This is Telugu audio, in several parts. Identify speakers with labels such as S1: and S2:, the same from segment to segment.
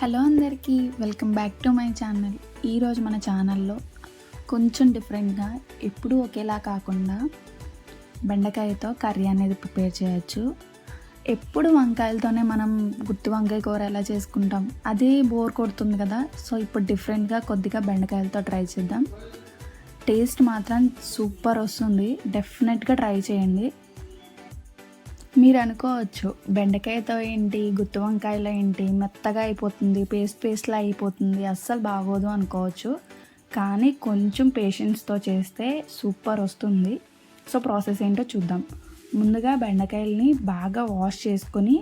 S1: హలో అందరికీ welcome back to my channel. ఈరోజు మన ఛానల్లో కొంచెం డిఫరెంట్గా ఎప్పుడూ ఒకేలా కాకుండా బెండకాయతో కర్రీ అనేది ప్రిపేర్ చేయొచ్చు. ఎప్పుడు వంకాయలతోనే మనం గుత్తి వంకాయ కూర ఎలా చేసుకుంటాం అదే బోర్ కొడుతుంది కదా. సో ఇప్పుడు డిఫరెంట్గా కొద్దిగా బెండకాయలతో ట్రై చేద్దాం. టేస్ట్ మాత్రం సూపర్ వస్తుంది. డెఫినెట్గా ట్రై చేయండి. మీరు అనుకోవచ్చు బెండకాయతో ఏంటి గుత్తి వంకాయలో ఏంటి మెత్తగా అయిపోతుంది పేస్ట్ పేస్ట్లా అయిపోతుంది అస్సలు బాగోదు అనుకోవచ్చు. కానీ కొంచెం పేషెన్స్తో చేస్తే సూపర్ వస్తుంది. సో ప్రాసెస్ ఏంటో చూద్దాం. ముందుగా బెండకాయలని బాగా వాష్ చేసుకొని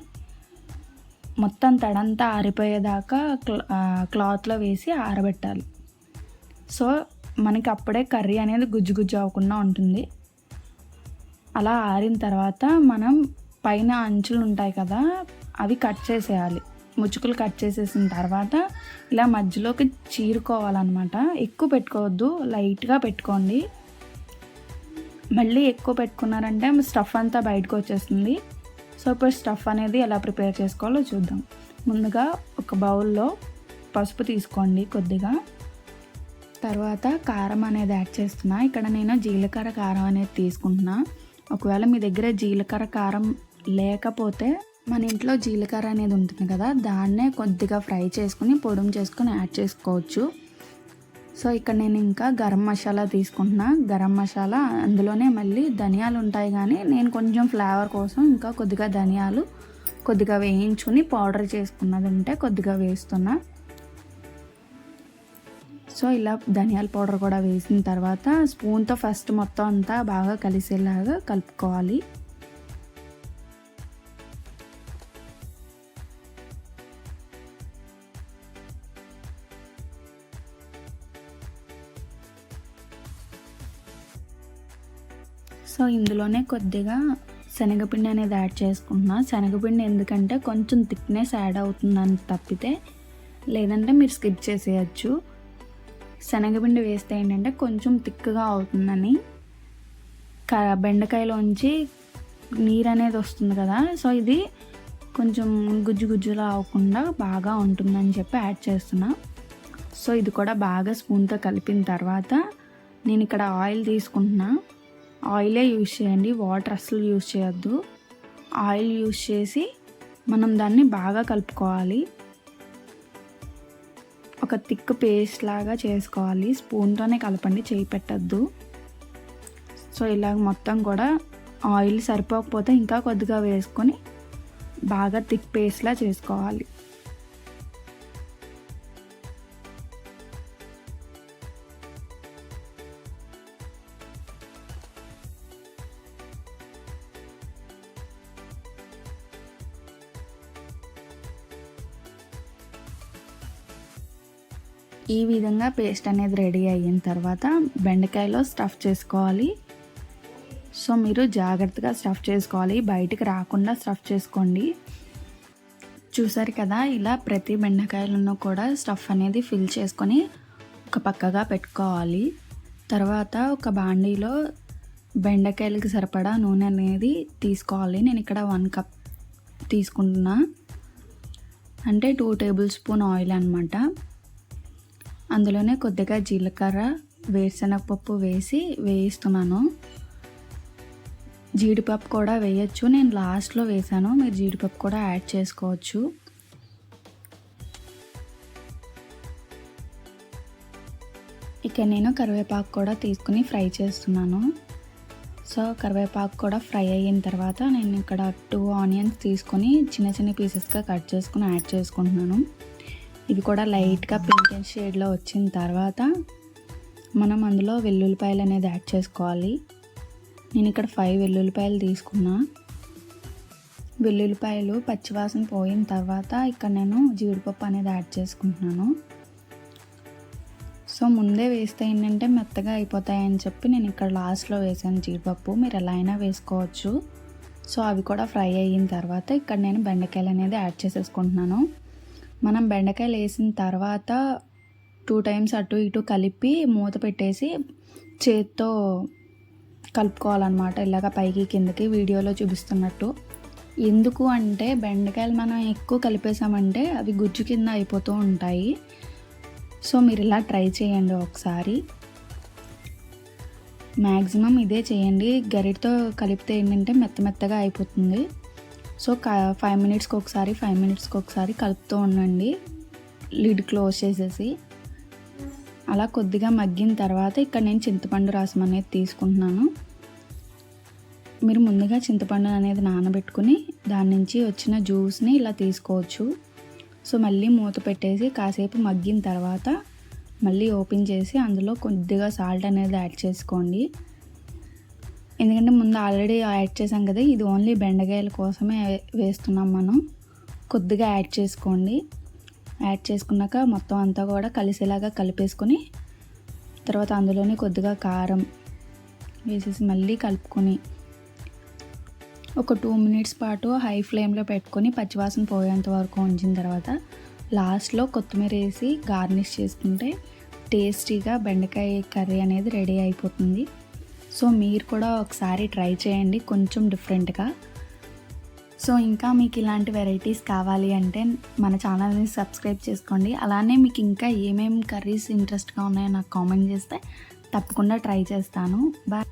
S1: మొత్తం తడంతా ఆరిపోయేదాకా క్లాత్లో వేసి ఆరబెట్టాలి. సో మనకి అప్పుడే కర్రీ అనేది గుజ్జు గుజ్జు అవ్వకుండా ఉంటుంది. అలా ఆరిన తర్వాత మనం పైన అంచులు ఉంటాయి కదా అవి కట్ చేసేయాలి. ముచ్చుకులు కట్ చేసేసిన తర్వాత ఇలా మధ్యలోకి చీరుకోవాలన్నమాట. ఎక్కువ పెట్టుకోవద్దు లైట్గా పెట్టుకోండి. మళ్ళీ ఎక్కువ పెట్టుకున్నారంటే స్టఫ్ అంతా బయటకు వచ్చేస్తుంది. సో ఇప్పుడు స్టఫ్ అనేది ఎలా ప్రిపేర్ చేసుకోవాలో చూద్దాం. ముందుగా ఒక బౌల్లో పసుపు తీసుకోండి కొద్దిగా. తర్వాత కారం అనేది యాడ్ చేస్తున్నా. ఇక్కడ నేను జీలకర్ర కారం అనేది తీసుకుంటున్నా. ఒకవేళ మీ దగ్గర జీలకర్ర కారం లేకపోతే మన ఇంట్లో జీలకర్ర అనేది ఉంటుంది కదా దాన్నే కొద్దిగా ఫ్రై చేసుకుని పొడుము చేసుకొని యాడ్ చేసుకోవచ్చు. సో ఇక్కడ నేను ఇంకా గరం మసాలా తీసుకుంటున్నా. గరం మసాలా అందులోనే మళ్ళీ ధనియాలు ఉంటాయి కానీ నేను కొంచెం ఫ్లేవర్ కోసం ఇంకా కొద్దిగా ధనియాలు కొద్దిగా వేయించుకుని పౌడర్ చేసుకున్నది ఉంటే కొద్దిగా వేస్తున్నా. సో ఇలా ధనియాల పౌడర్ కూడా వేసిన తర్వాత స్పూన్తో ఫస్ట్ మొత్తం అంతా బాగా కలిసేలాగా కలుపుకోవాలి. సో ఇందులోనే కొద్దిగా శనగపిండి అనేది యాడ్ చేసుకుంటున్నా. శనగపిండి ఎందుకంటే కొంచెం థిక్నెస్ యాడ్ అవుతుందని తప్పితే లేదంటే మీరు స్కిప్ చేసేయచ్చు. శనగపిండి వేస్తే ఏంటంటే కొంచెం థిక్గా అవుతుందని. క బెండకాయలోంచి నీరు అనేది వస్తుంది కదా సో ఇది కొంచెం గుజ్జు గుజ్జులా అవ్వకుండా బాగా ఉంటుందని చెప్పి యాడ్ చేస్తున్నా. సో ఇది కూడా బాగా స్పూన్తో కలిపిన తర్వాత నేను ఇక్కడ ఆయిల్ తీసుకుంటున్నా. ఆయిలే యూజ్ చేయండి. వాటర్ అస్సలు యూజ్ చేయొద్దు. ఆయిల్ యూజ్ చేసి మనం దాన్ని బాగా కలుపుకోవాలి. ఒక థిక్ పేస్ట్ లాగా చేసుకోవాలి. స్పూన్తోనే కలపండి. చేయి పెట్టద్దు. సో ఇలాగ మొత్తం కూడా ఆయిల్ సరిపోకపోతే ఇంకా కొద్దిగా వేసుకొని బాగా థిక్ పేస్ట్లా చేసుకోవాలి. ఈ విధంగా పేస్ట్ అనేది రెడీ అయిన తర్వాత బెండకాయలో స్టఫ్ చేసుకోవాలి. సో మీరు జాగ్రత్తగా స్టఫ్ చేసుకోవాలి. బయటికి రాకుండా స్టఫ్ చేసుకోండి. చూసారు కదా ఇలా ప్రతి బెండకాయలను కూడా స్టఫ్ అనేది ఫిల్ చేసుకొని ఒక పక్కగా పెట్టుకోవాలి. తర్వాత ఒక బాండీలో బెండకాయలకి సరిపడా నూనె అనేది తీసుకోవాలి. నేను ఇక్కడ వన్ కప్ తీసుకుంటున్నా. అంటే టూ టేబుల్ స్పూన్ ఆయిల్ అనమాట అందులోనే కొద్దిగా జీలకర్ర వేరుశనగపప్పు వేసి వేయిస్తున్నాను. జీడిపప్పు కూడా వేయచ్చు. నేను లాస్ట్లో వేసాను మీరు జీడిపప్పు కూడా యాడ్ చేసుకోవచ్చు. ఇక నేను కరివేపాకు కూడా తీసుకుని ఫ్రై చేస్తున్నాను. సో కరివేపాకు కూడా ఫ్రై అయిన తర్వాత నేను ఇక్కడ టూ ఆనియన్స్ తీసుకొని చిన్న చిన్న పీసెస్గా కట్ చేసుకుని యాడ్ చేసుకుంటున్నాను. ఇవి కూడా లైట్గా పింక్ అండ్ షేడ్లో వచ్చిన తర్వాత మనం అందులో వెల్లుల్లిపాయలు అనేది యాడ్ చేసుకోవాలి. నేను ఇక్కడ ఫైవ్ వెల్లుల్లిపాయలు తీసుకున్నా. వెల్లుల్లిపాయలు పచ్చివాసన పోయిన తర్వాత ఇక్కడ నేను జీడిపప్పు అనేది యాడ్ చేసుకుంటున్నాను. సో ముందే వేస్తే ఏంటంటే మెత్తగా అయిపోతాయని చెప్పి నేను ఇక్కడ లాస్ట్లో వేసాను జీడిపప్పు. మీరు ఎలా అయినా వేసుకోవచ్చు. సో అవి కూడా ఫ్రై అయిన తర్వాత ఇక్కడ నేను బెండకాయలు అనేది యాడ్ చేసేసుకుంటున్నాను. మనం బెండకాయలు వేసిన తర్వాత టూ టైమ్స్ అటు ఇటు కలిపి మూత పెట్టేసి చేత్తో కలుపుకోవాలన్నమాట. ఇలాగ పైకి కిందకి వీడియోలో చూపిస్తున్నట్టు. ఎందుకు అంటే బెండకాయలు మనం ఎక్కువ కలిపేసామంటే అవి గుజ్జు కింద అయిపోతూ ఉంటాయి. సో మీరు ఇలా ట్రై చేయండి ఒకసారి. మ్యాక్సిమం ఇదే చేయండి. గరిటతో కలిపితే ఏంటంటే మెత్త మెత్తగా అయిపోతుంది. సో ఫైవ్ మినిట్స్కి ఒకసారి ఫైవ్ మినిట్స్కి ఒకసారి కలుపుతూ ఉండండి. లిడ్ క్లోజ్ చేసేసి. అలా కొద్దిగా మగ్గిన తర్వాత ఇక్కడ నేను చింతపండు రసం అనేది తీసుకుంటున్నాను. మీరు ముందుగా చింతపండు అనేది నానబెట్టుకుని దాని నుంచి వచ్చిన జ్యూస్ని ఇలా తీసుకోవచ్చు. సో మళ్ళీ మూత పెట్టేసి కాసేపు మగ్గిన తర్వాత మళ్ళీ ఓపెన్ చేసి అందులో కొద్దిగా సాల్ట్ అనేది యాడ్ చేసుకోండి. ఎందుకంటే ముందు ఆల్రెడీ యాడ్ చేసాం కదా ఇది ఓన్లీ బెండకాయల కోసమే వేస్తున్నాం మనం. కొద్దిగా యాడ్ చేసుకోండి. యాడ్ చేసుకున్నాక మొత్తం అంతా కూడా కలిసేలాగా కలిపేసుకొని తర్వాత అందులోనే కొద్దిగా కారం వేసేసి మళ్ళీ కలుపుకొని ఒక టూ మినిట్స్ పాటు హై ఫ్లేమ్లో పెట్టుకొని పచ్చివాసన పోయేంత వరకు ఉంచిన తర్వాత లాస్ట్లో కొత్తిమీర వేసి గార్నిష్ చేసుకుంటే టేస్టీగా బెండకాయ కర్రీ అనేది రెడీ అయిపోతుంది. సో మీరు కూడా ఒకసారి ట్రై చేయండి కొంచెం డిఫరెంట్గా. సో ఇంకా మీకు ఇలాంటి వెరైటీస్ కావాలి అంటే మన ఛానల్ని సబ్స్క్రైబ్ చేసుకోండి. అలానే మీకు ఇంకా ఏమేమి కర్రీస్ ఇంట్రెస్ట్గా ఉన్నాయో నాకు కామెంట్ చేస్తే తప్పకుండా ట్రై చేస్తాను. బాయ్.